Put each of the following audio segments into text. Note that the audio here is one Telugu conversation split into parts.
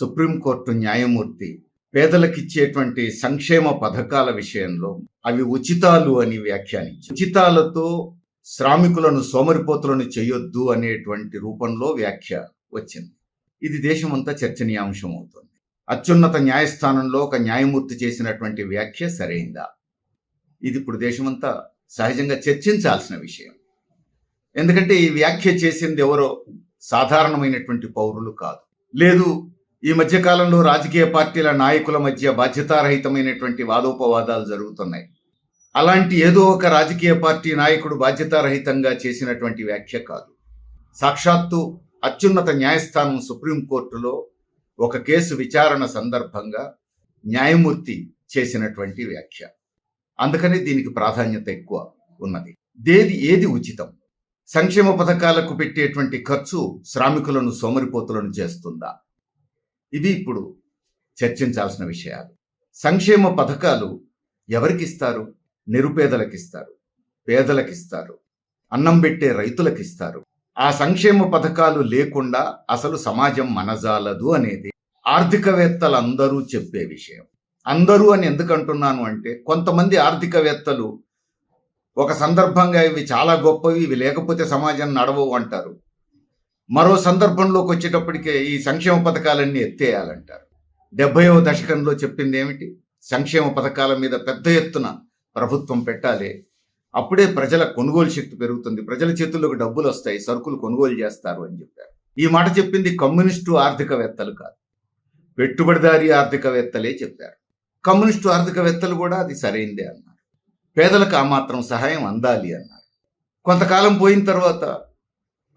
సుప్రీంకోర్టు న్యాయమూర్తి పేదలకిచ్చేటువంటి సంక్షేమ పథకాల విషయంలో అవి ఉచితాలు అని వ్యాఖ్యానించారు. ఉచితాలతో శ్రామికులను సోమరిపోతులను చేయొద్దు అనేటువంటి రూపంలో వ్యాఖ్య వచ్చింది. ఇది దేశమంతా చర్చనీయాంశం అవుతుంది. అత్యున్నత న్యాయస్థానంలో ఒక న్యాయమూర్తి చేసినటువంటి వ్యాఖ్య సరైందా? ఇది ఇప్పుడు దేశమంతా సహజంగా చర్చించాల్సిన విషయం. ఎందుకంటే ఈ వ్యాఖ్య చేసింది ఎవరో సాధారణమైనటువంటి పౌరులు కాదు. లేదు ఈ మధ్యకాలంలో రాజకీయ పార్టీల నాయకుల మధ్య బాధ్యతారహితమైనటువంటి వాదోపవాదాలు జరుగుతున్నాయి. అలాంటి ఏదో ఒక రాజకీయ పార్టీ నాయకుడు బాధ్యతారహితంగా చేసినటువంటి వ్యాఖ్య కాదు. సాక్షాత్తు అత్యున్నత న్యాయస్థానం సుప్రీంకోర్టులో ఒక కేసు విచారణ సందర్భంగా న్యాయమూర్తి చేసినటువంటి వ్యాఖ్య. అందుకని దీనికి ప్రాధాన్యత ఎక్కువ ఉన్నది. దేది ఏది ఉచితం? సంక్షేమ పథకాలకు పెట్టేటువంటి ఖర్చు శ్రామికులను సోమరిపోతులను చేస్తుందా? ఇవి ఇప్పుడు చర్చించాల్సిన విషయాలు. సంక్షేమ పథకాలు ఎవరికి ఇస్తారు నిరుపేదలకు ఇస్తారు పేదలకు ఇస్తారు అన్నం పెట్టే రైతులకు ఇస్తారు ఆ సంక్షేమ పథకాలు లేకుండా అసలు సమాజం మనజాలదు అనేది ఆర్థికవేత్తలందరూ చెప్పే విషయం. అందరూ అని ఎందుకంటున్నాను అంటే కొంతమంది ఆర్థికవేత్తలు ఒక సందర్భంగా ఇవి చాలా గొప్పవి ఇవి లేకపోతే సమాజం నడవవు అంటారు. మరో సందర్భంలోకి వచ్చేటప్పటికే ఈ సంక్షేమ పథకాలన్నీ ఎత్తేయాలంటారు. డెబ్బైవ దశకంలో చెప్పింది ఏమిటి? సంక్షేమ పథకాల మీద పెద్ద ఎత్తున ప్రభుత్వం పెట్టాలి. అప్పుడే ప్రజల కొనుగోలు శక్తి పెరుగుతుంది. ప్రజల చేతుల్లోకి డబ్బులు వస్తాయి. సరుకులు కొనుగోలు చేస్తారు అని చెప్పారు. ఈ మాట చెప్పింది కమ్యూనిస్టు ఆర్థికవేత్తలు కాదు. పెట్టుబడిదారీ ఆర్థికవేత్తలే చెప్పారు. కమ్యూనిస్టు ఆర్థికవేత్తలు కూడా అది సరైందే అన్నారు. పేదలకు ఆ మాత్రం సహాయం అందాలి అన్నారు. కొంతకాలం పోయిన తర్వాత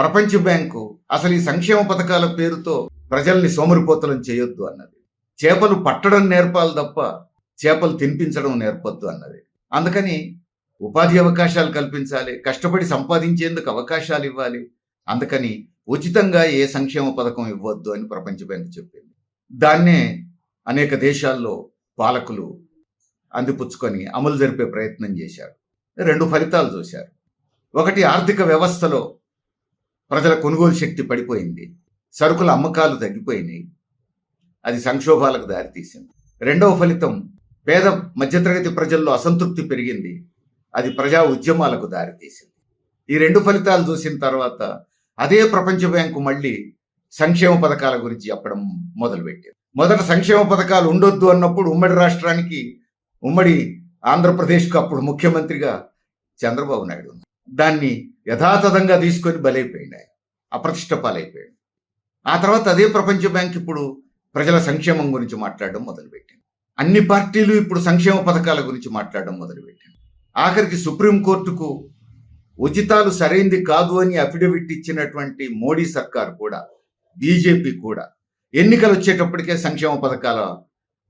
ప్రపంచ బ్యాంకు అసలు ఈ సంక్షేమ పథకాల పేరుతో ప్రజల్ని సోమరిపోతలం చేయొద్దు అన్నది. చేపలు పట్టడం నేర్పాలి తప్ప చేపలు తినిపించడం నేర్పొద్దు అన్నది. అందుకని ఉపాధి అవకాశాలు కల్పించాలి కష్టపడి సంపాదించేందుకు అవకాశాలు ఇవ్వాలి. అందుకని ఉచితంగా ఏ సంక్షేమ పథకం ఇవ్వద్దు అని ప్రపంచ బ్యాంకు చెప్పింది. దాన్నే అనేక దేశాల్లో పాలకులు అందిపుచ్చుకొని అమలు జరిపే ప్రయత్నం చేశారు. రెండు ఫలితాలు చూశారు. ఒకటి ఆర్థిక వ్యవస్థలో ప్రజల కొనుగోలు శక్తి పడిపోయింది. సరుకుల అమ్మకాలు తగ్గిపోయినాయి. అది సంక్షోభాలకు దారితీసింది. రెండవ ఫలితం పేద మధ్యతరగతి ప్రజల్లో అసంతృప్తి పెరిగింది. అది ప్రజా ఉద్యమాలకు దారితీసింది. ఈ రెండు ఫలితాలు చూసిన తర్వాత అదే ప్రపంచ బ్యాంకు మళ్ళీ సంక్షేమ పథకాల గురించి చెప్పడం మొదలుపెట్టింది. మొదట సంక్షేమ పథకాలు ఉండొద్దు అన్నప్పుడు ఉమ్మడి రాష్ట్రానికి ఉమ్మడి ఆంధ్రప్రదేశ్కు అప్పుడు ముఖ్యమంత్రిగా చంద్రబాబు నాయుడు దాన్ని యథాతథంగా తీసుకొని బలైపోయింది ఆయన అప్రతిష్ట పాలైపోయాడు ఆ తర్వాత అదే ప్రపంచ బ్యాంక్ ఇప్పుడు ప్రజల సంక్షేమం గురించి మాట్లాడడం మొదలుపెట్టింది. అన్ని పార్టీలు ఇప్పుడు సంక్షేమ పథకాల గురించి మాట్లాడడం మొదలుపెట్టింది. ఆఖరికి సుప్రీంకోర్టుకు ఉచితాలు సరైంది కాదు అని అఫిడవిట్ ఇచ్చినటువంటి మోడీ సర్కార్ కూడా బీజేపీ కూడా ఎన్నికలు వచ్చేటప్పటికే సంక్షేమ పథకాల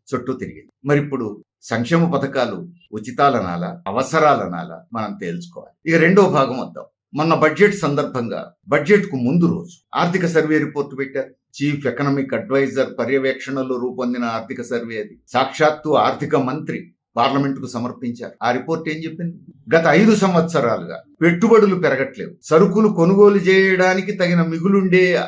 చుట్టూ తిరిగింది. మరి ఇప్పుడు సంక్షేమ పథకాలు ఉచితాలనాల అవసరాలనాల మనం తేల్చుకోవాలి. ఇక రెండో భాగం వద్దాం. మొన్న బడ్జెట్ సందర్భంగా బడ్జెట్కు ముందు రోజు ఆర్థిక సర్వే రిపోర్ట్ పెట్టారు. చీఫ్ ఎకనామిక్ అడ్వైజర్ పర్యవేక్షణలో రూపొందిన ఆర్థిక సర్వే అది. సాక్షాత్తు ఆర్థిక మంత్రి పార్లమెంట్కు సమర్పించారు. ఆ రిపోర్ట్ ఏం చెప్పింది? గత ఐదు సంవత్సరాలుగా పెట్టుబడులు పెరగట్లేవు. సరుకులు కొనుగోలు చేయడానికి తగిన మిగులుండే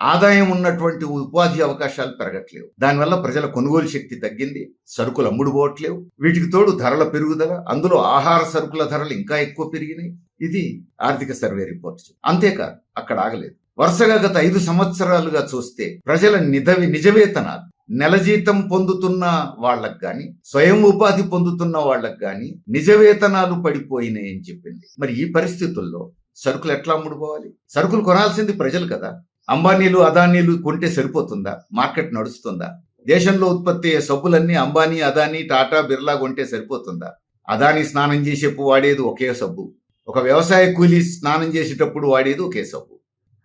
ఆదాయం ఉన్నటువంటి ఉపాధి అవకాశాలు పెరగట్లేవు. దానివల్ల ప్రజల కొనుగోలు శక్తి తగ్గింది సరుకులు అమ్ముడు పోవట్లేవు వీటికి తోడు ధరల పెరుగుదల అందులో ఆహార సరుకుల ధరలు ఇంకా ఎక్కువ పెరిగినాయి. ఇది ఆర్థిక సర్వే రిపోర్ట్ అంతేకాదు అక్కడ ఆగలేదు. వరుసగా గత ఐదు సంవత్సరాలుగా చూస్తే ప్రజల నిధవి నిజవేతనాలు నెల జీతం పొందుతున్న వాళ్ళకు గాని స్వయం ఉపాధి పొందుతున్న వాళ్ళకు గాని నిజవేతనాలు పడిపోయినాయని చెప్పింది. మరి ఈ పరిస్థితుల్లో సరుకులు ఎట్లా అమ్ముడుపోవాలి? సరుకులు కొనాల్సింది ప్రజలు కదా. అంబానీలు అదానీలు కొంటే సరిపోతుందా? మార్కెట్ నడుస్తుందా? దేశంలో ఉత్పత్తి అయ్యే సబ్బులన్నీ అంబానీ అదానీ టాటా బిర్లా కొంటే సరిపోతుందా? అదానీ స్నానం చేసేప్పుడు వాడేది ఒకే సబ్బు. ఒక వ్యవసాయ కూలీ స్నానం చేసేటప్పుడు వాడేది ఒకే సబ్బు.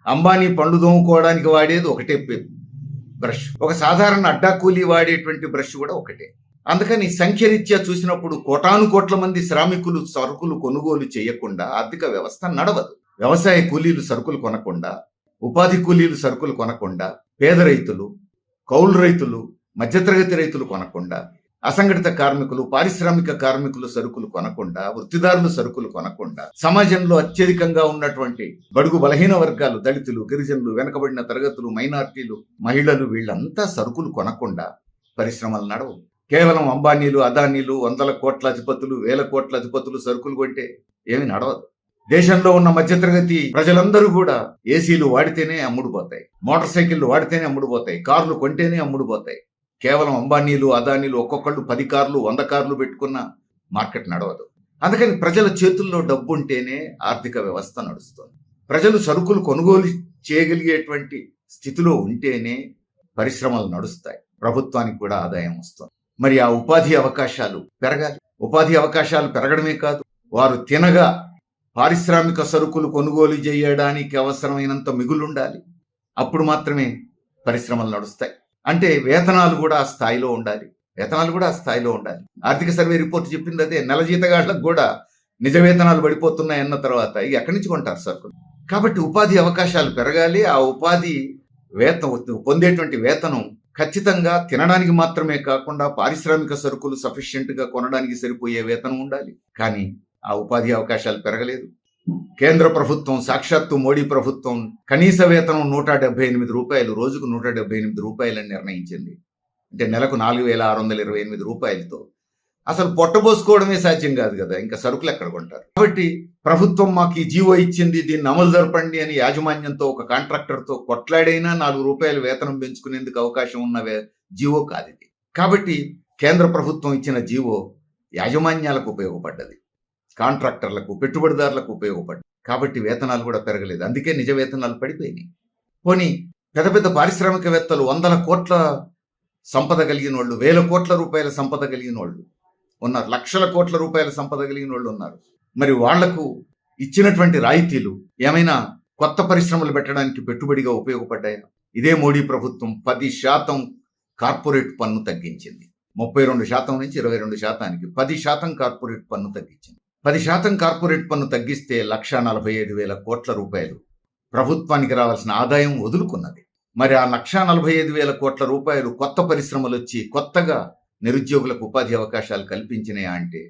అంబానీ పండు దోముకోవడానికి వాడేది ఒకటే బ్రష్. ఒక సాధారణ అడ్డా కూలీ వాడేటువంటి బ్రష్ కూడా ఒకటే. అందుకని సంఖ్యరీత్యా చూసినప్పుడు కోటాను కోట్ల మంది శ్రామికులు సరుకులు కొనుగోలు చేయకుండా ఆర్థిక వ్యవస్థ నడవదు. వ్యవసాయ కూలీలు సరుకులు కొనకుండా ఉపాధి కూలీలు సరుకులు కొనకుండా పేద రైతులు కౌలు రైతులు మధ్యతరగతి రైతులు కొనకుండా అసంఘటిత కార్మికులు పారిశ్రామిక కార్మికులు సరుకులు కొనకుండా వృత్తిదారులు సరుకులు కొనకుండా సమాజంలో అత్యధికంగా ఉన్నటువంటి బడుగు బలహీన వర్గాలు దళితులు గిరిజనులు వెనకబడిన తరగతులు మైనార్టీలు మహిళలు వీళ్ళంతా సరుకులు కొనకుండా పరిశ్రమలు నడవు. కేవలం అంబానీలు అదానీలు వందల కోట్ల అధిపతులు వేల కోట్ల అధిపతులు సరుకులు కొంటే ఏమి నడవదు. దేశంలో ఉన్న మధ్యతరగతి ప్రజలందరూ కూడా ఏసీలు వాడితేనే అమ్ముడుపోతాయి. మోటార్ సైకిళ్ళు వాడితేనే అమ్ముడుపోతాయి. కార్లు కొంటేనే అమ్ముడుపోతాయి. కేవలం అంబానీలు అదానీలు ఒక్కొక్కళ్ళు పది కార్లు వంద కార్లు పెట్టుకున్న మార్కెట్ నడవదు. అందుకని ప్రజల చేతుల్లో డబ్బు ఉంటేనే ఆర్థిక వ్యవస్థ నడుస్తుంది. ప్రజలు సరుకులు కొనుగోలు చేయగలిగేటువంటి స్థితిలో ఉంటేనే పరిశ్రమలు నడుస్తాయి. ప్రభుత్వానికి కూడా ఆదాయం వస్తుంది. మరి ఆ ఉపాధి అవకాశాలు పెరగాలి. ఉపాధి అవకాశాలు పెరగడమే కాదు వారు తినగా పారిశ్రామిక సరుకులు కొనుగోలు చేయడానికి అవసరమైనంత మిగులుండాలి. అప్పుడు మాత్రమే పరిశ్రమలు నడుస్తాయి. అంటే వేతనాలు కూడా ఆ స్థాయిలో ఉండాలి. వేతనాలు కూడా ఆ స్థాయిలో ఉండాలి. ఆర్థిక సర్వే రిపోర్ట్ చెప్పింది అదే. నెల జీతగాళ్ళకు కూడా నిజ వేతనాలు పడిపోతున్నాయి అన్న తర్వాత ఇక ఎక్కడి నుంచి కొంటారు సరుకులు కాబట్టి ఉపాధి అవకాశాలు పెరగాలి. ఆ ఉపాధి వేతనం పొందేటువంటి వేతనం ఖచ్చితంగా తినడానికి మాత్రమే కాకుండా పారిశ్రామిక సరుకులు సఫిషియెంట్గా కొనడానికి సరిపోయే వేతనం ఉండాలి. కానీ ఆ ఉపాధి అవకాశాలు పెరగలేదు. కేంద్ర ప్రభుత్వం సాక్షాత్తు మోడీ ప్రభుత్వం కనీస వేతనం నూట డెబ్బై ఎనిమిది రూపాయలు రోజుకు నూట డెబ్బై ఎనిమిది రూపాయలని నిర్ణయించింది. అంటే నెలకు నాలుగు వేల ఆరు వందల ఇరవై ఎనిమిది రూపాయలతో. అసలు పొట్టబోసుకోవడమే సాధ్యం కాదు కదా ఇంకా సరుకులు ఎక్కడ కొంటారు? కాబట్టి ప్రభుత్వం మాకు ఈ జీవో ఇచ్చింది దీన్ని అమలు జరపండి అని యాజమాన్యంతో ఒక కాంట్రాక్టర్తో కొట్లాడైనా నాలుగు రూపాయలు వేతనం పెంచుకునేందుకు అవకాశం ఉన్న జీవో కాదు ఇది. కాబట్టి కేంద్ర ప్రభుత్వం ఇచ్చిన జీవో యాజమాన్యాలకు ఉపయోగపడ్డది. కాంట్రాక్టర్లకు పెట్టుబడిదారులకు ఉపయోగపడ్డది కాబట్టి వేతనాలు కూడా పెరగలేదు. అందుకే నిజ వేతనాలు పడిపోయినాయి. పోనీ పెద్ద పెద్ద పారిశ్రామికవేత్తలు వందల కోట్ల సంపద కలిగిన వాళ్ళు వేల కోట్ల రూపాయల సంపద కలిగిన వాళ్ళు ఉన్నారు. లక్షల కోట్ల రూపాయల సంపద కలిగిన వాళ్ళు ఉన్నారు. మరి వాళ్ళకు ఇచ్చినటువంటి రాయితీలు ఏమైనా కొత్త పరిశ్రమలు పెట్టడానికి పెట్టుబడిగా ఉపయోగపడ్డాయా? ఇదే మోడీ ప్రభుత్వం పది శాతం కార్పొరేట్ పన్ను తగ్గించింది. ముప్పై రెండు శాతం నుంచి ఇరవై రెండు శాతానికి పది శాతం కార్పొరేట్ పన్ను తగ్గించింది. పది శాతం కార్పొరేట్ పన్ను తగ్గిస్తే లక్ష నలభై ఐదు వేల కోట్ల రూపాయలు. ప్రభుత్వానికి రావాల్సిన ఆదాయం వదులుకున్నది. మరి ఆ లక్ష నలభై ఐదు వేల కోట్ల రూపాయలు కొత్త పరిశ్రమలు వచ్చి కొత్తగా నిరుద్యోగులకు ఉపాధి అవకాశాలు కల్పించినాయా అంటే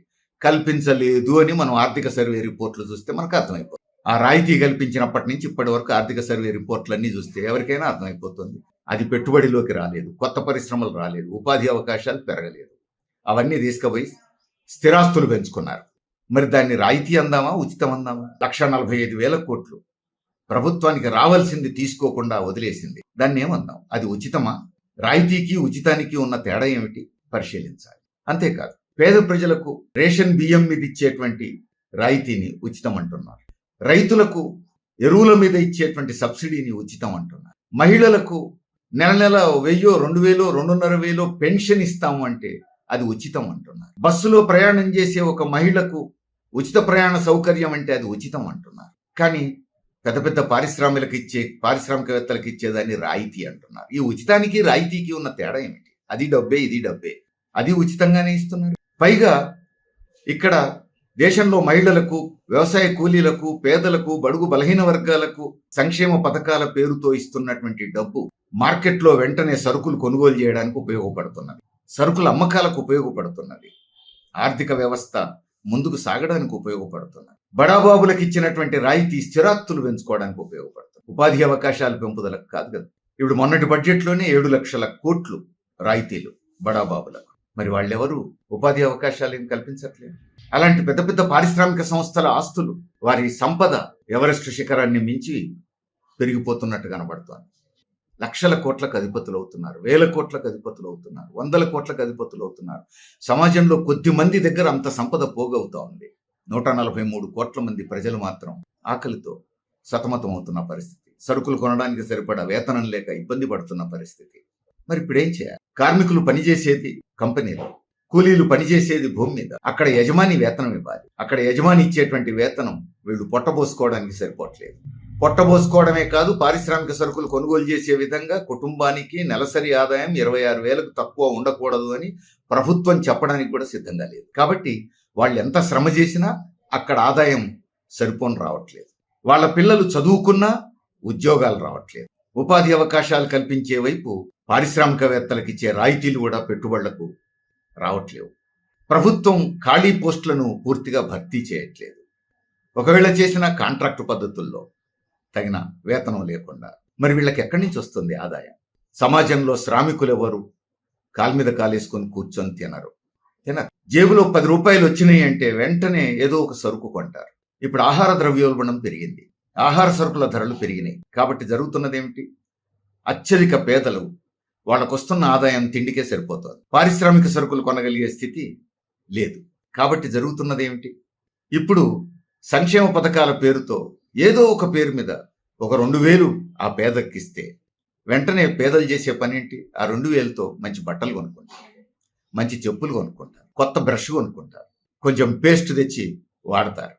కల్పించలేదు అని మనం ఆర్థిక సర్వే రిపోర్ట్లు చూస్తే మనకు అర్థమైపోతుంది. ఆ రాయితీ కల్పించినప్పటి నుంచి ఇప్పటి వరకు ఆర్థిక సర్వే రిపోర్ట్లన్నీ చూస్తే ఎవరికైనా అర్థమైపోతుంది. అది పెట్టుబడిలోకి రాలేదు కొత్త పరిశ్రమలు రాలేదు ఉపాధి అవకాశాలు పెరగలేదు. అవన్నీ తీసుకుపోయి స్థిరాస్తులు పెంచుకున్నారు. మరి దాన్ని రాయితీ అందామా ఉచితం అందామా? లక్ష నలభై ఐదు వేల కోట్లు. ప్రభుత్వానికి రావాల్సింది తీసుకోకుండా వదిలేసింది. దాన్ని ఏమందాం? అది ఉచితమా? రాయితీకి ఉచితానికి ఉన్న తేడా ఏమిటి? పరిశీలించాలి. అంతేకాదు పేద ప్రజలకు రేషన్ బియ్యం మీద ఇచ్చేటువంటి రాయితీని ఉచితం అంటున్నారు రైతులకు ఎరువుల మీద ఇచ్చేటువంటి సబ్సిడీని ఉచితం అంటున్నారు మహిళలకు నెల నెల వెయ్యో రెండు వేలో రెండున్నర వేలో పెన్షన్ ఇస్తాము అంటే అది ఉచితం అంటున్నారు బస్సులో ప్రయాణం చేసే ఒక మహిళకు ఉచిత ప్రయాణ సౌకర్యం అంటే అది ఉచితం అంటున్నారు. కానీ పెద్ద పెద్ద పారిశ్రామికలకు ఇచ్చే పారిశ్రామికవేత్తలకు ఇచ్చేదాన్ని రాయితీ అంటున్నారు. ఈ ఉచితానికి రాయితీకి ఉన్న తేడా ఏమిటి? అది డబ్బే ఇది డబ్బే. అది ఉచితంగానే ఇస్తున్నారు. పైగా ఇక్కడ దేశంలో మహిళలకు వ్యవసాయ కూలీలకు పేదలకు బడుగు బలహీన వర్గాలకు సంక్షేమ పథకాల పేరుతో ఇస్తున్నటువంటి డబ్బు మార్కెట్లో వెంటనే సరుకులు కొనుగోలు చేయడానికి ఉపయోగపడుతున్నది. సరుకుల అమ్మకాలకు ఉపయోగపడుతున్నది. ఆర్థిక వ్యవస్థ ముందుకు సాగడానికి ఉపయోగపడుతున్నాయి. బడాబాబులకు ఇచ్చినటువంటి రాయితీ స్థిరాస్తులు పెంచుకోవడానికి ఉపయోగపడుతుంది ఉపాధి అవకాశాల పెంపుదలకు కాదు కదా. ఇప్పుడు మొన్నటి బడ్జెట్లోనే ఏడు లక్షల కోట్లు రాయితీలు బడాబాబులకు. మరి వాళ్ళెవరు? ఉపాధి అవకాశాలు ఏం కల్పించట్లేదు. అలాంటి పెద్ద పెద్ద పారిశ్రామిక సంస్థల ఆస్తులు వారి సంపద ఎవరెస్ట్ శిఖరాన్ని మించి పెరిగిపోతున్నట్టు కనబడుతోంది. లక్షల కోట్లకు అధిపతులు అవుతున్నారు వేల కోట్లకు అధిపతులు అవుతున్నారు వందల కోట్లకు అధిపతులు అవుతున్నారు సమాజంలో కొద్ది మంది దగ్గర అంత సంపద పోగవుతా ఉంది. నూట నలభై మూడు కోట్ల మంది ప్రజలు మాత్రం ఆకలితో సతమతం అవుతున్న పరిస్థితి. సరుకులు కొనడానికి సరిపడా వేతనం లేక ఇబ్బంది పడుతున్న పరిస్థితి. మరి ఇప్పుడు ఏం చేయాలి? కార్మికులు పనిచేసేది కంపెనీలో కూలీలు పనిచేసేది భూమి మీద. అక్కడ యజమాని వేతనం ఇవ్వాలి. అక్కడ యజమాని ఇచ్చేటువంటి వేతనం వీళ్ళు పొట్టబోసుకోవడానికి సరిపోవట్లేదు. పొట్టబోసుకోవడమే కాదు పారిశ్రామిక సరుకులు కొనుగోలు చేసే విధంగా కుటుంబానికి నెలసరి ఆదాయం ఇరవై ఆరు వేలకు తక్కువ ఉండకూడదు అని ప్రభుత్వం చెప్పడానికి కూడా సిద్ధంగా లేదు. కాబట్టి వాళ్ళు ఎంత శ్రమ చేసినా అక్కడ ఆదాయం సరిపోని రావట్లేదు. వాళ్ళ పిల్లలు చదువుకున్నా ఉద్యోగాలు రావట్లేదు. ఉపాధి అవకాశాలు కల్పించే వైపు పారిశ్రామికవేత్తలకు ఇచ్చే రాయితీలు కూడా పెట్టుబడులకు రావట్లేవు. ప్రభుత్వం ఖాళీ పోస్టులను పూర్తిగా భర్తీ చేయట్లేదు. ఒకవేళ చేసిన కాంట్రాక్టు పద్ధతుల్లో తగిన వేతనం లేకుండా. మరి వీళ్ళకి ఎక్కడి నుంచి వస్తుంది ఆదాయం? సమాజంలో శ్రామికులు ఎవరు కాలు మీద కాలేసుకొని కూర్చొని తినరు. తినరు. జేబులో పది రూపాయలు వచ్చినాయి అంటే వెంటనే ఏదో ఒక సరుకు కొంటారు. ఇప్పుడు ఆహార ద్రవ్యోల్బణం పెరిగింది. ఆహార సరుకుల ధరలు పెరిగినాయి. కాబట్టి జరుగుతున్నది ఏమిటి అత్యధిక పేదలు వాళ్ళకొస్తున్న ఆదాయం తిండికే సరిపోతుంది. పారిశ్రామిక సరుకులు కొనగలిగే స్థితి లేదు. కాబట్టి జరుగుతున్నది ఏమిటి ఇప్పుడు సంక్షేమ పథకాల పేరుతో ఏదో ఒక పేరు మీద ఒక రెండు వేలు ఆ పేదకిస్తే వెంటనే పేదలు చేసే పని ఏంటి ఆ రెండు వేలతో మంచి బట్టలు కొనుక్కుంటారు మంచి చెప్పులు కొనుక్కుంటారు. కొత్త బ్రష్ కొనుక్కుంటారు. కొంచెం పేస్ట్ తెచ్చి వాడతారు.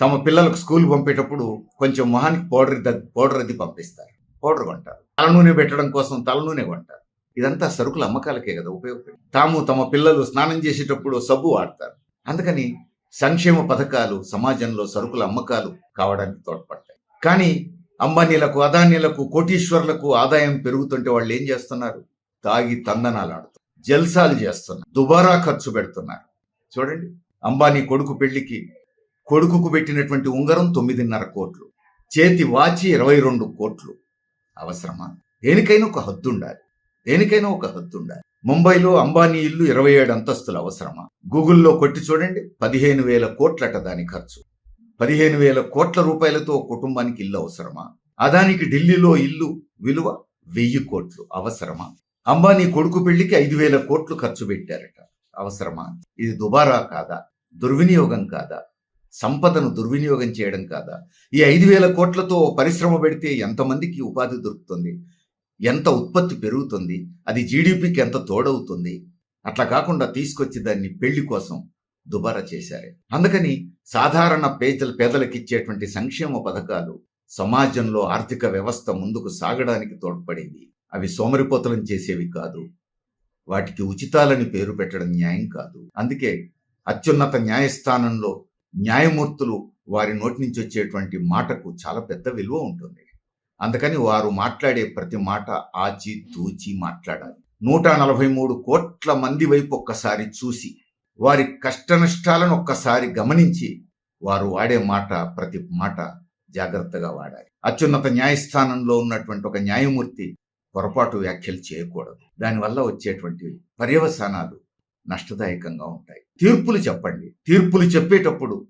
తమ పిల్లలకు స్కూల్ పంపేటప్పుడు కొంచెం మొహానికి పౌడర్ పౌడర్ అది పంపిస్తారు. పౌడర్ కొంటారు. తల నూనె పెట్టడం కోసం తల నూనె కొంటారు. ఇదంతా సరుకుల అమ్మకాలకే కదా ఉపయోగపడి తాము తమ పిల్లలు స్నానం చేసేటప్పుడు సబ్బు వాడతారు. అందుకని సంక్షేమ పథకాలు సమాజంలో సరుకుల అమ్మకాలు కావడానికి తోడ్పడతాయి. కానీ అంబానీలకు అదానీలకు కోటీశ్వర్లకు ఆదాయం పెరుగుతుంటే వాళ్ళు ఏం చేస్తున్నారు? తాగి తందనాలు ఆడుతున్నారు. జల్సాలు చేస్తున్నారు. దుబారా ఖర్చు పెడుతున్నారు. చూడండి అంబానీ కొడుకు పెళ్ళికి కొడుకుకు పెట్టినటువంటి ఉంగరం తొమ్మిదిన్నర కోట్లు. చేతి వాచి ఇరవై రెండు కోట్లు. అవసరమా? దేనికైనా ఒక హద్దు ఉండాలి. దేనికైనా ఒక హద్దు ఉండాలి. ముంబైలో అంబానీ ఇల్లు ఇరవై ఏడు అంతస్తులు అవసరమా? గూగుల్లో కొట్టి చూడండి. పదిహేను వేల కోట్లట దాని ఖర్చు. పదిహేను వేల కోట్ల రూపాయలతో కుటుంబానికి ఇల్లు అవసరమా? అదానికి ఢిల్లీలో ఇల్లు విలువ వెయ్యి కోట్లు అవసరమా? అంబానీ కొడుకు పెళ్ళికి ఐదు వేల కోట్లు ఖర్చు పెట్టారట. అవసరమా? ఇది దుబారా కాదా? దుర్వినియోగం కాదా? సంపదను దుర్వినియోగం చేయడం కాదా? ఈ ఐదు వేల కోట్లతో పరిశ్రమ పెడితే ఎంతమందికి ఉపాధి దొరుకుతుంది? ఎంత ఉత్పత్తి పెరుగుతుంది అది జీడిపికి ఎంత తోడవుతుంది అట్లా కాకుండా తీసుకొచ్చి దాన్ని పెళ్ళి కోసం దుబారా చేశారు. అందుకని సాధారణ పేదల పేదలకిచ్చేటువంటి సంక్షేమ పథకాలు సమాజంలో ఆర్థిక వ్యవస్థ ముందుకు సాగడానికి తోడ్పడేవి. అవి సోమరిపోతలం చేసేవి కాదు. వాటికి ఉచితాలని పేరు పెట్టడం న్యాయం కాదు. అందుకే అత్యున్నత న్యాయస్థానంలో న్యాయమూర్తులు వారి నోటి నుంచి వచ్చేటువంటి మాటకు చాలా పెద్ద విలువ ఉంటుంది. అందుకని వారు మాట్లాడే ప్రతి మాట ఆచి తూచి మాట్లాడాలి. నూట నలభై మూడు కోట్ల మంది వైపు ఒక్కసారి చూసి వారి కష్టనష్టాలను ఒక్కసారి గమనించి వారు వాడే మాట ప్రతి మాట జాగ్రత్తగా వాడాలి. అత్యున్నత న్యాయస్థానంలో ఉన్నటువంటి ఒక న్యాయమూర్తి పొరపాటు వ్యాఖ్యలు చేయకూడదు. దానివల్ల వచ్చేటువంటి పర్యవసానాలు నష్టదాయకంగా ఉంటాయి. తీర్పులు చెప్పండి. తీర్పులు చెప్పేటప్పుడు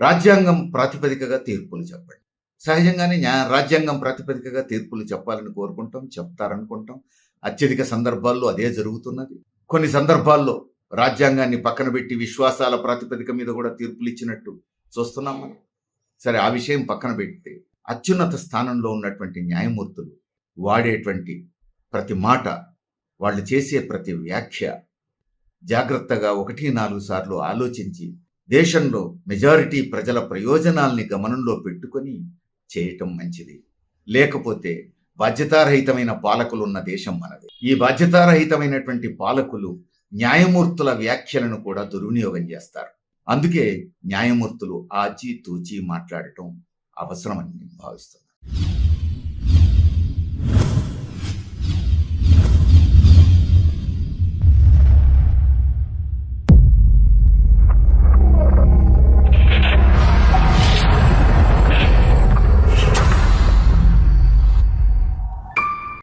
రాజ్యాంగం ప్రాతిపదికగా తీర్పులు చెప్పండి. సహజంగానే న్యాయ రాజ్యాంగం ప్రాతిపదికగా తీర్పులు చెప్పాలని కోరుకుంటాం చెప్తారనుకుంటాం. అత్యధిక సందర్భాల్లో అదే జరుగుతున్నది. కొన్ని సందర్భాల్లో రాజ్యాంగాన్ని పక్కన పెట్టి విశ్వాసాల ప్రాతిపదిక మీద కూడా తీర్పులు ఇచ్చినట్టు చూస్తున్నాం మనం. సరే ఆ విషయం పక్కన పెడితే అత్యున్నత స్థానంలో ఉన్నటువంటి న్యాయమూర్తులు వాడేటువంటి ప్రతి మాట వాళ్ళు చేసే ప్రతి వ్యాఖ్య జాగ్రత్తగా ఒకటి నాలుగు సార్లు ఆలోచించి దేశంలో మెజారిటీ ప్రజల ప్రయోజనాల్ని గమనంలో పెట్టుకొని చేయటం మంచిది. లేకపోతే బాధ్యతారహితమైన పాలకులు ఉన్న దేశం మనది. ఈ బాధ్యతారహితమైనటువంటి పాలకులు న్యాయమూర్తుల వ్యాఖ్యలను కూడా దుర్వినియోగం చేస్తారు. అందుకే న్యాయమూర్తులు ఆచి తూచి మాట్లాడటం అవసరమని నేను భావిస్తున్నాను.